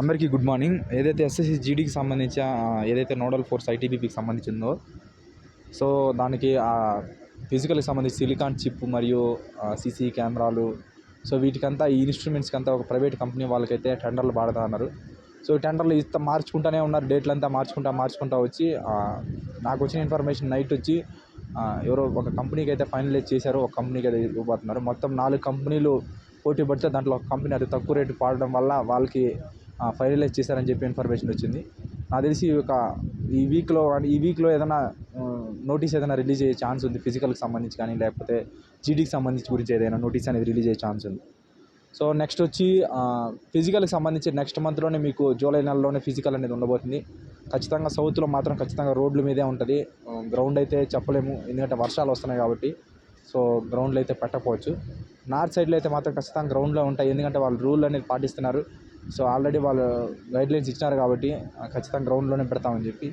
అందరికీ good morning. ఏదైతే SSC జీడీకి సంబంధించి ఏదైతే నోడల్ ఫోర్స్ ఐటీబీపీకి సంబంధించిందో సో దానికి ఫిజికల్కి సంబంధించి సిలికాన్ చిప్ మరియు సీసీ కెమెరాలు సో వీటికంతా ఈ ఇన్స్ట్రుమెంట్స్కి అంతా ఒక ప్రైవేట్ కంపెనీ వాళ్ళకైతే టెండర్లు పాడతా అన్నారు సో ఈ టెండర్లు ఇస్తా మార్చుకుంటూనే ఉన్నారు డేట్లు అంతా మార్చుకుంటా మార్చుకుంటా వచ్చి నాకు వచ్చిన ఇన్ఫర్మేషన్ నైట్ వచ్చి ఎవరో ఒక కంపెనీకి అయితే ఫైనలైజ్ చేశారు ఒక కంపెనీకి అయితే ఇవ్వబోతున్నారు. మొత్తం నాలుగు కంపెనీలు పోటీ పడితే దాంట్లో ఒక కంపెనీ అది తక్కువ రేటు పాడడం వల్ల వాళ్ళకి ఫైనలైజ్ చేశారని చెప్పి ఇన్ఫర్మేషన్ వచ్చింది. నాకు తెలిసి ఒక ఈ వీక్లో ఈ వీక్లో ఏదైనా నోటీస్ ఏదైనా రిలీజ్ అయ్యే ఛాన్స్ ఉంది ఫిజికల్కి సంబంధించి కానీ లేకపోతే జీడీకి సంబంధించి గురించి ఏదైనా నోటీస్ అనేది రిలీజ్ అయ్యే ఛాన్స్ ఉంది. సో నెక్స్ట్ వచ్చి ఫిజికల్కి సంబంధించి నెక్స్ట్ మంత్లోనే మీకు జూలై నెలలోనే ఫిజికల్ అనేది ఉండబోతుంది. ఖచ్చితంగా సౌత్లో మాత్రం ఖచ్చితంగా రోడ్ల మీదే ఉంటుంది. గ్రౌండ్ అయితే చెప్పలేము ఎందుకంటే వర్షాలు వస్తున్నాయి కాబట్టి. సో గ్రౌండ్లో అయితే పెట్టకపోవచ్చు. నార్త్ సైడ్లో అయితే మాత్రం ఖచ్చితంగా గ్రౌండ్లో ఉంటాయి ఎందుకంటే వాళ్ళు రూల్ అనేది పాటిస్తున్నారు. సో ఆల్రెడీ వాళ్ళు గైడ్లైన్స్ ఇచ్చినారు కాబట్టి ఖచ్చితంగా గ్రౌండ్లోనే పెడతామని చెప్పి.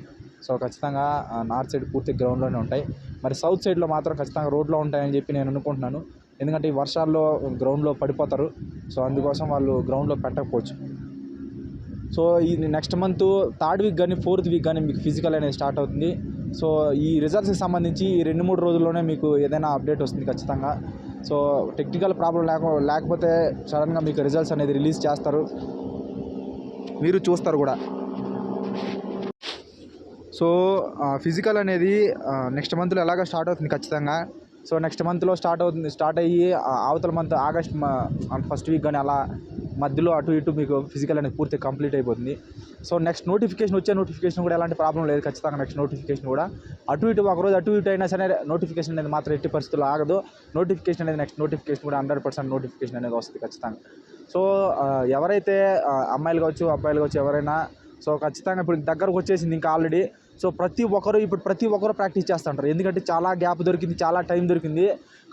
సో ఖచ్చితంగా నార్త్ సైడ్ పూర్తి గ్రౌండ్లోనే ఉంటాయి. మరి సౌత్ సైడ్లో మాత్రం ఖచ్చితంగా రోడ్లో ఉంటాయని చెప్పి నేను అనుకుంటున్నాను. ఎందుకంటే ఈ వర్షాల్లో గ్రౌండ్లో పడిపోతారు. సో అందుకోసం వాళ్ళు గ్రౌండ్లో పెట్టకపోవచ్చు. సో ఈ నెక్స్ట్ మంత్ థర్డ్ వీక్ కానీ ఫోర్త్ వీక్ కానీ మీకు ఫిజికల్ అనేది స్టార్ట్ అవుతుంది. సో ఈ రిజల్ట్స్కి సంబంధించి ఈ రెండు మూడు రోజుల్లోనే మీకు ఏదైనా అప్డేట్ వస్తుంది ఖచ్చితంగా. సో టెక్నికల్ ప్రాబ్లం లేక లేకపోతే సడన్గా మీకు రిజల్ట్స్ అనేది రిలీజ్ చేస్తారు. మీరు చూస్తారు కూడా. సో ఫిజికల్ అనేది నెక్స్ట్ మంత్లో ఎలాగ స్టార్ట్ అవుతుంది ఖచ్చితంగా. సో నెక్స్ట్ మంత్లో స్టార్ట్ అవుతుంది స్టార్ట్ అయ్యి అవతల మంత్ ఆగస్ట్ ఫస్ట్ వీక్ కానీ అలా మధ్యలో అటు ఇటు మీకు ఫిజికల్ అనేది పూర్తి కంప్లీట్ అయిపోతుంది. సో నెక్స్ట్ నోటిఫికేషన్ వచ్చే నోటిఫికేషన్ కూడా ఎలాంటి ప్రాబ్లం లేదు ఖచ్చితంగా నెక్స్ట్ నోటిఫికేషన్ కూడా. అటు ఇటు ఒకరోజు అటు ఇటు అయినా సరే నోటిఫికేషన్ అనేది మాత్రం ఎట్టి పరిస్థితుల్లో ఆగదు. నోటిఫికేషన్ అనేది నెక్స్ట్ నోటిఫికేషన్ కూడా హండ్రెడ్ పర్సెంట్ నోటిఫికేషన్ అనేది వస్తుంది ఖచ్చితంగా. సో ఎవరైతే అమ్మాయిలు కావచ్చు అబ్బాయిలు కావచ్చు ఎవరైనా సో ఖచ్చితంగా ఇప్పుడు దగ్గరకు వచ్చేసింది ఇంకా ఆల్రెడీ సో ప్రతి ఒక్కరు ఇప్పుడు ప్రతి ఒక్కరు ప్రాక్టీస్ చేస్తుంటారు ఎందుకంటే చాలా గ్యాప్ దొరికింది చాలా టైం దొరికింది.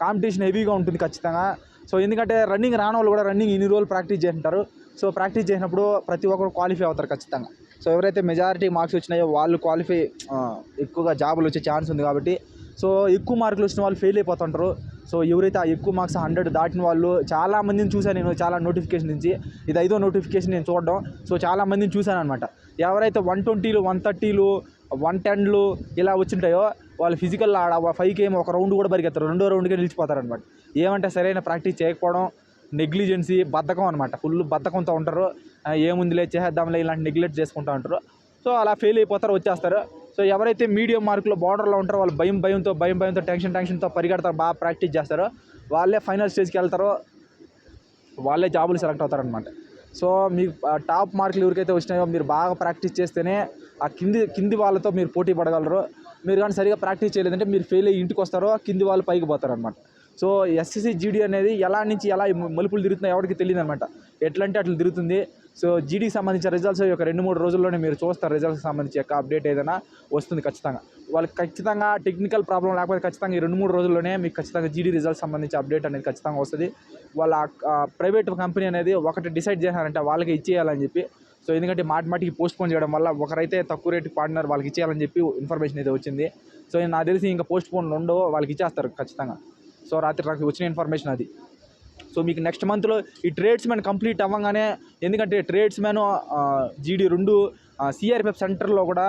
కాంపిటీషన్ హెవీగా ఉంటుంది ఖచ్చితంగా. సో ఎందుకంటే రన్నింగ్ రాని వాళ్ళు కూడా రన్నింగ్ ఇన్ని రోజులు ప్రాక్టీస్ చేస్తుంటారు. సో ప్రాక్టీస్ చేసినప్పుడు ప్రతి ఒక్కరు క్వాలిఫై అవుతారు ఖచ్చితంగా. సో ఎవరైతే మెజారిటీ మార్క్స్ వచ్చినాయో వాళ్ళు క్వాలిఫై ఎక్కువగా జాబులు వచ్చే ఛాన్స్ ఉంది కాబట్టి. సో ఎక్కువ మార్కులు వచ్చిన వాళ్ళు ఫెయిల్ అయిపోతుంటారు. సో ఎవరైతే ఆ ఎక్కువ మార్క్స్ హండ్రెడ్ దాటిన వాళ్ళు చాలా మందిని చూశాను నేను చాలా నోటిఫికేషన్ నుంచి. ఇది ఐదో నోటిఫికేషన్ నేను చూడడం. సో చాలా మందిని చూశాను అనమాట ఎవరైతే వన్ ట్వంటీలు వన్ థర్టీలు వన్ టెన్లు ఇలా వచ్చింటాయో వాళ్ళు ఫిజికల్ ఆడ ఫైవ్కి ఏమో ఒక రౌండ్ కూడా పరిగెత్తారు. రెండో రౌండ్కే నిలిచిపోతారనమాట ఏమంటే సరైన ప్రాక్టీస్ చేయకపోవడం నెగ్లిజెన్సీ బద్ధకం అనమాట ఫుల్ బద్ధకంతో ఉంటారు. ఏముందిలే చేసేద్దాంలే ఇలాంటి నెగ్లెక్ట్ చేసుకుంటూ ఉంటారు సో అలా ఫెయిల్ అయిపోతారు వచ్చేస్తారు. సో ఎవరైతే మీడియం మార్కులో బార్డర్లో ఉంటారో వాళ్ళు భయం భయంతో భయం భయంతో టెన్షన్ టెన్షన్తో పరిగెడతారు బాగా ప్రాక్టీస్ చేస్తారో. వాళ్ళే ఫైనల్ స్టేజ్కి వెళ్తారో వాళ్ళే జాబులు సెలెక్ట్ అవుతారనమాట సో మీకు ఆ టాప్ మార్కులు ఎవరికైతే వచ్చినాయో మీరు బాగా ప్రాక్టీస్ చేస్తేనే ఆ కింది కింది వాళ్ళతో మీరు పోటీ పడగలరు. మీరు కానీ సరిగా ప్రాక్టీస్ చేయలేదంటే మీరు ఫెయిల్ అయ్యి ఇంటికి వస్తారో కింది వాళ్ళు పైకి పోతారనమాట సో ఎస్ఎస్సి జీడీ అనేది ఎలా నుంచి ఎలా మలుపులు తిరుగుతున్నాయో ఎవరికి తెలియదు అనమాట ఎట్లా అంటే అట్లా తిరుగుతుంది. సో జీడీకి సంబంధించిన రిజల్ట్స్ ఒక రెండు మూడు రోజుల్లోనే మీరు చూస్తారు రిజల్ట్స్ సంబంధించి యొక్క అప్డేట్ ఏదైనా వస్తుంది ఖచ్చితంగా. వాళ్ళకి ఖచ్చితంగా టెక్నికల్ ప్రాబ్లం లేకపోతే ఖచ్చితంగా ఈ రెండు మూడు రోజుల్లోనే మీకు ఖచ్చితంగా జీడీ రిజల్ట్స్ సంబంధించి అప్డేట్ అనేది ఖచ్చితంగా వస్తుంది. వాళ్ళ ప్రైవేట్ కంపెనీ అనేది ఒకటి డిసైడ్ చేశారంటే వాళ్ళకి ఇచ్చేయాలని చెప్పి సో ఎందుకంటే మాటి మాటికి పోస్ట్ పోన్ చేయడం వల్ల ఒకరైతే తక్కువ రేటు పార్ట్నర్ వాళ్ళకి ఇచ్చేయాలని చెప్పి ఇన్ఫర్మేషన్ అయితే వచ్చింది. సో నాకు తెలిసి ఇంకా పోస్ట్ పోన్ ఉండవు వాళ్ళకి ఇచ్చేస్తారు ఖచ్చితంగా. సో రాత్రి నాకు వచ్చిన ఇన్ఫర్మేషన్ అది. సో మీకు నెక్స్ట్ మంత్లో ఈ ట్రేడ్స్ మ్యాన్ కంప్లీట్ అవ్వగానే ఎందుకంటే ట్రేడ్స్ మ్యాన్ జీడీ రెండు సిఆర్పిఎఫ్ సెంటర్లో కూడా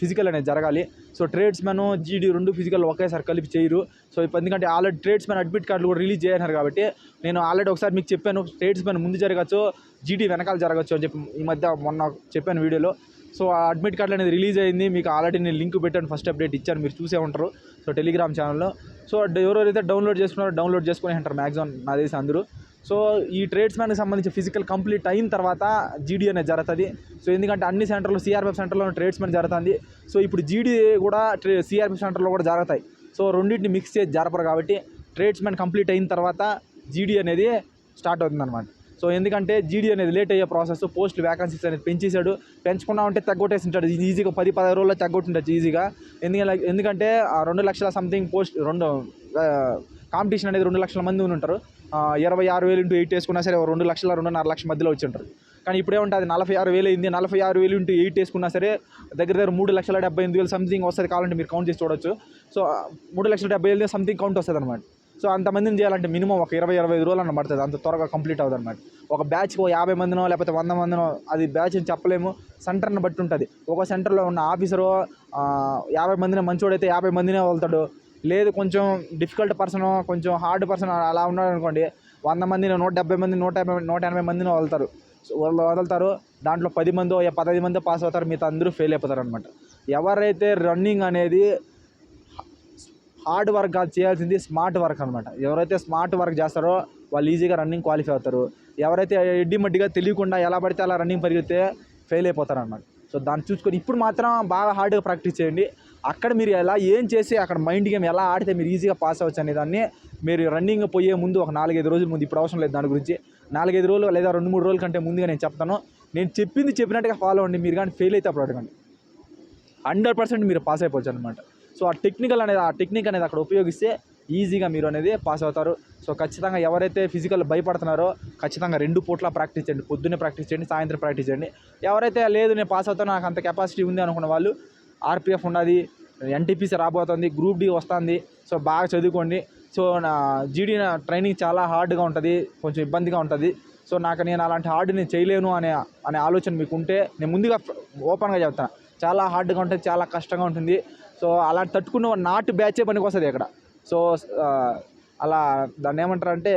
ఫిజికల్ అనేది జరగాలి. సో ట్రేడ్స్ మ్యాన్ జీడీ రెండు ఫిజికల్ ఒకేసారి కలిపి చేయరు. సో ఇప్పుడు ఎందుకంటే ఆల్రెడీ ట్రేడ్స్ మ్యాన్ అడ్మిట్ కార్డులు కూడా రిలీజ్ చేయన్నారు కాబట్టి నేను ఆల్రెడీ ఒకసారి మీకు చెప్పాను ట్రేడ్స్ మ్యాన్ ముందు జరగచ్చు జీడీ వెనకాల జరగచ్చు అని చెప్పి ఈ మధ్య మొన్న చెప్పాను వీడియోలో సో ఆ అడ్మిట్ కార్డులు అనేది రిలీజ్ అయింది మీకు ఆల్రెడీ నేను లింక్ పెట్టాను ఫస్ట్ అప్డేట్ ఇచ్చాను మీరు చూసే ఉంటారు. సో టెలిగ్రామ్ ఛానల్లో సో ఎవరెవరైతే డౌన్లోడ్ చేసుకున్నారో డౌన్లోడ్ చేసుకుని అంటారు మ్యాక్సిమం నా తెలిసి అందరూ. సో ఈ ట్రేడ్స్ మ్యాన్కి సంబంధించి ఫిజికల్ కంప్లీట్ అయిన తర్వాత జీడీ అనేది జరుగుతుంది. సో ఎందుకంటే అన్ని సెంటర్లు సిఆర్ఎఫ్ సెంటర్లో ట్రేడ్స్ మ్యాన్ జరుగుతుంది. సో ఇప్పుడు జీడీ కూడా ట్రే సిఆర్ఎఫ్ సెంటర్లో కూడా జరుగుతాయి. సో రెండింటిని మిక్స్ చేసి జరపరు కాబట్టి ట్రేడ్స్ మ్యాన్ కంప్లీట్ అయిన తర్వాత జీడీ అనేది స్టార్ట్ అవుతుంది అనమాట సో ఎందుకంటే జీడీ అనేది లేట్ అయ్యే ప్రాసెస్ పోస్ట్ వ్యాకన్సీస్ అనేది పెంచేశాడు. పెంచుకున్నా ఉంటే తగ్గొట్టేసి ఉంటాడు ఇది ఈజీగా పది పదహారు రోజుల్లో తగ్గొట్టుండొచ్చు ఈజీగా. ఎందుకంటే ఎందుకంటే ఆ రెండు లక్షల సంథింగ్ పోస్ట్ రెండు కాంపిటీషన్ అనేది రెండు లక్షల మంది ఉంటారు. ఇరవై ఆరు వేలు ఇంటూ ఎయిట్ వేసుకున్నా సరే రెండు లక్షల రెండున్నర లక్షల మధ్యలో వచ్చి ఉంటారు. కానీ ఇప్పుడే ఉంటుంది నలభై ఆరు వేలు అయింది నలభై ఆరు వేలు ఇంటూ ఎయిట్ వేసుకున్నా సరే దగ్గర దగ్గర మూడు లక్షల డెబ్బై ఎనిమిది వేలు సంథింగ్ వస్తుంది కావాలంటే మీరు కౌంట్ చేసి చూడొచ్చు. సో ఆ, మూడు లక్షల డెబ్బై వేలు సంథింగ్ కౌంట్ వస్తుంది అనమాట సో అంతమందిని చేయాలంటే మినిమం ఒక ఇరవై ఇరవై ఐదు రోజులు అన్న పడుతుంది. అంత త్వరగా కంప్లీట్ అవుతుంది అనమాట ఒక బ్యాచ్కి ఓ యాభై మందినో లేకపోతే వంద మందినో అది బ్యాచ్ అని చెప్పలేము. సెంటర్ని బట్టి ఉంటుంది. ఒక సెంటర్లో ఉన్న ఆఫీసరు యాభై మందిని మంచోడైతే యాభై మందినే వదులుతాడు. లేదు కొంచెం డిఫికల్ట్ పర్సన్ కొంచెం హార్డ్ పర్సన్ అలా ఉన్నాడు అనుకోండి వంద మందిని నూట డెబ్బై మంది నూట యాభై నూట ఎనభై మందిని వదులుతారు. వాళ్ళు వదులుతారు. దాంట్లో పది మందో పదహైదు మంది పాస్ అవుతారు. మిగతా అందరూ ఫెయిల్ అయిపోతారు అనమాట ఎవరైతే రన్నింగ్ అనేది హార్డ్ వర్క్ కాదు చేయాల్సింది స్మార్ట్ వర్క్ అనమాట ఎవరైతే స్మార్ట్ వర్క్ చేస్తారో వాళ్ళు ఈజీగా రన్నింగ్ క్వాలిఫై అవుతారు. ఎవరైతే ఎడ్డి మడ్డిగా తెలియకుండా ఎలా పడితే అలా రన్నింగ్ పరిగితే ఫెయిల్ అయిపోతారు అనమాట సో దాన్ని చూసుకొని ఇప్పుడు మాత్రం బాగా హార్డ్గా ప్రాక్టీస్ చేయండి. అక్కడ మీరు ఎలా ఏం చేసి అక్కడ మైండ్ గేమ్ ఎలా ఆడితే మీరు ఈజీగా పాస్ అవ్వచ్చు అనే దాన్ని మీరు రన్నింగ్ పోయే ముందు ఒక నాలుగైదు రోజుల ముందు ఇప్పుడు అవసరం లేదు దాని గురించి. నాలుగైదు రోజులు లేదా రెండు మూడు రోజుల కంటే ముందుగా నేను చెప్తాను. నేను చెప్పింది చెప్పినట్టుగా ఫాలో అవ్వండి. మీరు కానీ ఫెయిల్ అయితే అప్పుడు అడగండి. హండ్రెడ్ పర్సెంట్ మీరు పాస్ అయిపోవచ్చు అనమాట సో ఆ టెక్నికల్ అనేది ఆ టెక్నిక్ అనేది అక్కడ ఉపయోగిస్తే ఈజీగా మీరు అనేది పాస్ అవుతారు. సో ఖచ్చితంగా ఎవరైతే ఫిజికల్ భయపడుతున్నారో ఖచ్చితంగా రెండు పూట్ల ప్రాక్టీస్ చేయండి. పొద్దున్నే ప్రాక్టీస్ చేయండి సాయంత్రం ప్రాక్టీస్ చేయండి. ఎవరైతే లేదు నేను పాస్ అవుతాను నాకు అంత కెపాసిటీ ఉంది అనుకున్న వాళ్ళు ఆర్పిఎఫ్ ఉన్నది ఎన్టీపీసీ రాబోతుంది గ్రూప్ డి వస్తుంది. సో బాగా చదువుకోండి. సో నా జీడీ ట్రైనింగ్ చాలా హార్డ్గా ఉంటుంది కొంచెం ఇబ్బందిగా ఉంటుంది. సో నాకు నేను అలాంటి హార్డ్ నేను చేయలేను అనే అనే ఆలోచన మీకు ఉంటే నేను ముందుగా ఓపెన్గా చెప్తాను చాలా హార్డ్గా ఉంటుంది చాలా కష్టంగా ఉంటుంది. సో అలాంటి తట్టుకున్న నాటు బ్యాచే పనికి వస్తుంది ఇక్కడ సో అలా దాన్ని ఏమంటారు అంటే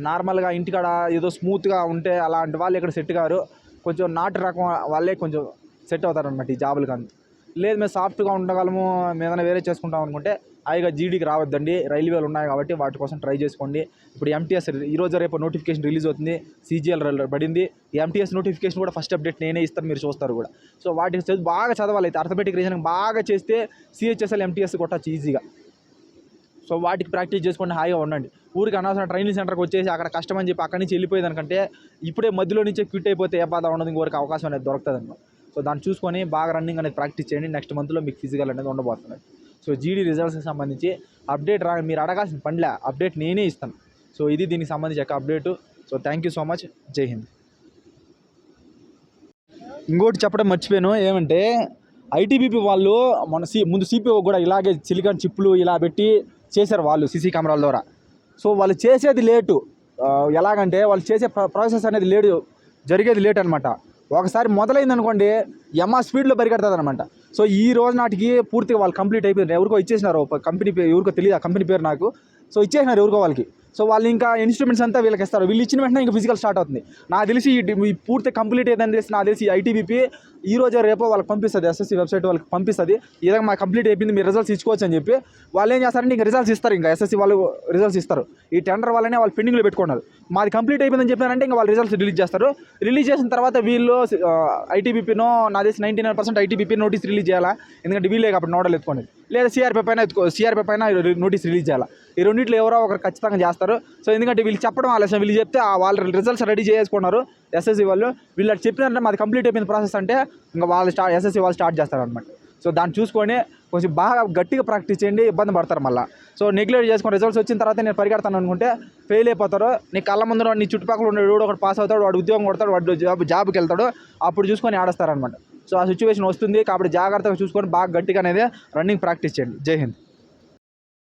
నార్మల్గా ఇంటికాడ ఏదో స్మూత్గా ఉంటే అలాంటి వాళ్ళు ఇక్కడ సెట్ కారు. కొంచెం నాటు రకం వాళ్ళే కొంచెం సెట్ అవుతారు అనమాట ఈ జాబులకి అంత లేదు మేము సాఫ్ట్గా ఉండగలము మేము ఏదైనా వేరే చేసుకుంటాం అనుకుంటే హాయిగా జీడీకి రావద్దండి. రైల్వేలు ఉన్నాయి కాబట్టి వాటి కోసం ట్రై చేసుకోండి. ఇప్పుడు ఎంటీఎస్ ఈరోజు రేపు నోటిఫికేషన్ రిలీజ్ అవుతుంది. సీజీఎల్ పడింది. ఎంటీఎస్ నోటిఫికేషన్ కూడా ఫస్ట్ అప్డేట్ నేనే ఇస్తాను మీరు చూస్తారు కూడా. సో వాటికి చదువు బాగా చదవాలి. అయితే అర్థమెటిక్ రీజనింగ్ బాగా చేస్తే సిహెచ్ఎస్ఎల్ ఎంటీఎస్ కొట్టచ్చు ఈజీగా. సో వాటికి ప్రాక్టీస్ చేసుకొని హాయిగా ఉండండి. ఊరికి అనవసరం ట్రైనింగ్ సెంటర్కి వచ్చేసి అక్కడ కష్టం అని చెప్పి అక్కడి నుంచి వెళ్ళిపోయేదానికంటే ఇప్పుడే మధ్యలో నుంచే క్విట్ అయిపోతే ఏ బాధ ఉండదు ఇంకొకరికి అవకాశం అనేది దొరుకుతుంది సో దాన్ని చూసుకొని బాగా రన్నింగ్ అనేది ప్రాక్టీస్ చేయండి. నెక్స్ట్ మంత్లో మీకు ఫిజికల్ అనేది ఉండబోతుంది. సో జీడీ రిజల్ట్స్కి సంబంధించి అప్డేట్ రా మీరు అడగాల్సిన పనిలే అప్డేట్ నేనే ఇస్తాను. సో ఇది దీనికి సంబంధించి యొక్క update so thank you so much జై హింద్. ఇంకోటి చెప్పడం మర్చిపోయాను ఏమంటే ఐటీబీపీ వాళ్ళు మన సి ముందు సిపిఓ కూడా ఇలాగే సిలికాన్ చిప్లు ఇలా పెట్టి చేశారు వాళ్ళు సీసీ కెమెరాల ద్వారా. సో వాళ్ళు చేసేది లేటు. ఎలాగంటే వాళ్ళు చేసే ప్రాసెస్ అనేది లేటు జరిగేది లేట్ అనమాట ఒకసారి మొదలైంది అనుకోండి ఎమ్మ స్పీడ్లో పరిగెడుతుంది అనమాట సో ఈ రోజు నాటికి పూర్తిగా వాళ్ళు కంప్లీట్ అయిపోయింది ఎవరికో ఇచ్చేసినారు కంపెనీ పేరు ఎవరికో తెలియదు ఆ కంపెనీ పేరు నాకు. సో ఇచ్చేసినారు ఎవరికో వాళ్ళకి. సో వాళ్ళు ఇంకా ఇన్స్ట్రుమెంట్స్ అంతా వీళ్ళకి ఇస్తారు. వీళ్ళు ఇచ్చిన వెంటనే ఇంకా ఫిజికల్ స్టార్ట్ అవుతుంది. నాకు తెలిసి ఈ పూర్తి కంప్లీట్ ఏదని తెలిసి నాకు తెలిసి ఐటీబీపీ ఈ రోజు రేపో వాళ్ళకి పంపిస్తుంది. ఎస్ఎస్సీ వెబ్సైట్ వాళ్ళకి పంపిస్తుంది. ఇదే మా కంప్లీట్ అయిపోయింది. మీరు రిజల్ట్స్ ఇచ్చుకోవచ్చు అని చెప్పి వాళ్ళు ఏం చేస్తారంటే ఇంకా రిజల్ట్స్ ఇస్తారు ఇంకా. ఎస్ఎస్సీ వాళ్ళు రిజల్ట్స్ ఇస్తారు. ఈ టెండర్ వాళ్ళనే వాళ్ళు పెండింగ్లో పెట్టుకున్నారు మాది కంప్లీట్ అయిపోయిందని చెప్పారంటే ఇంకా వాళ్ళు రిజల్ట్స్ రిలీజ్ చేస్తారు. రిలీజ్ చేసిన తర్వాత వీళ్ళు ఐటీబీపీనో నా తెలిసి ninety nine percent ITBP notice release చేయాలా? ఎందుకంటే వీళ్ళే కాబట్టి నోడలు ఎత్తుకోండి లేదా సిఆర్పీ పైన ఎత్తుకో సిఆర్పీ పైన నోటీస్ రిలీజ్ చేయాలా? ఈ రెండింటిలో ఎవరో ఒకరు ఖచ్చితంగా చేస్తారు. సో ఎందుకంటే వీళ్ళు చెప్పడం ఆలస్యం. వీళ్ళు చెప్తే వాళ్ళ రిజల్ట్స్ రెడీ చేసుకున్నారు. ఎస్ఎస్సి వాళ్ళు వీళ్ళు అటు చెప్పినారంటే మాది కంప్లీట్ అయిపోయిన ప్రాసెస్ అంటే ఇంకా వాళ్ళు స్టార్ట్ ఎస్ఎస్సి వాళ్ళు స్టార్ట్ చేస్తారనమాట సో దాన్ని చూసుకొని కొంచెం బాగా గట్టిగా ప్రాక్టీస్ చేయండి ఇబ్బంది పడతారు మళ్ళీ. సో నెగ్లెక్ట్ చేసుకుని రిజల్ట్స్ వచ్చిన తర్వాత నేను పరిగెడతాను అనుకుంటే ఫెయిల్ అయిపోతారు. నీ కళ్ళ ముందు నీ చుట్టుపక్కల ఉండే వాడు ఒకటి పాస్ అవుతాడు వాడు ఉద్యోగం కొడతాడు వాడు జాబ్ జాబ్కి వెళ్తాడు అప్పుడు చూసుకొని ఆడస్తారనమాట సో ఆ సిచ్యువేషన్ వస్తుంది కాబట్టి జాగ్రత్తగా చూసుకొని బాగా గట్టిగా అనేది రన్నింగ్ ప్రాక్టీస్ చేయండి. జై హింద్.